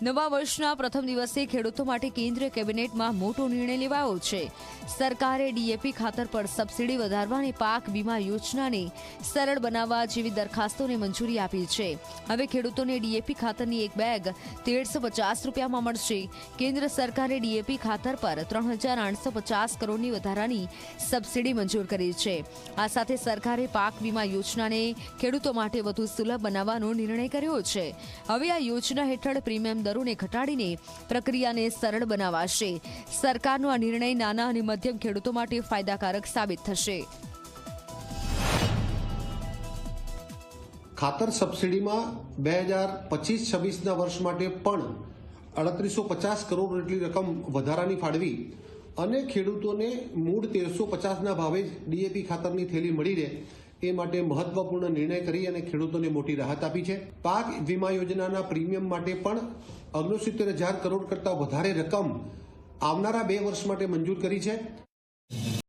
નવા વર્ષના પ્રથમ દિવસે ખેડૂતો માટે કેન્દ્રીય કેબિનેટમાં મોટો નિર્ણય લેવાયો છે. સરકારે ડીએપી ખાતર પર સબસિડી વધારવાની પાક વીમા યોજનાને સરળ બનાવવા જેવી દરખાસ્તોને મંજૂરી આપી છે. હવે ખેડૂતોને ડીએપી ખાતરની એક બેગ તેરસો પચાસ રૂપિયામાં મળશે. કેન્દ્ર સરકારે ડીએપી ખાતર પર ત્રણ હજાર આઠસો પચાસ કરોડની વધારાની સબસિડી મંજૂર કરી છે. આ સાથે સરકારે પાક વીમા યોજનાને ખેડૂતો માટે વધુ સુલભ બનાવવાનો નિર્ણય કર્યો છે. હવે આ યોજના હેઠળ પ્રીમિયમ દરોને ઘટાડીને પ્રક્રિયાને સરળ બનાવાશે. સરકારનો આ નિર્ણય નાના અને મધ્યમ ખેડૂતો માટે ફાયદાકારક સાબિત થશે. ખાતર સબસિડીમાં બે હજાર પચીસ છવ્વીસના વર્ષ માટે પણ અડત્રીસો પચાસ કરોડ જેટલી રકમ વધારાની ફાળવી અને ખેડૂતોને મૂળ તેરસો પચાસના ભાવે જ ડીએપી ખાતરની થેલી મળી રહે એ માટે મહત્વપૂર્ણ નિર્ણય કરી અને ખેડૂતોને મોટી રાહત આપી છે. પાક વીમા યોજનાના પ્રીમિયમ માટે પણ ઓગણસિત્તેર હજાર કરોડ કરતાં વધારે રકમ આવનારા બે વર્ષ માટે મંજૂર કરી છે.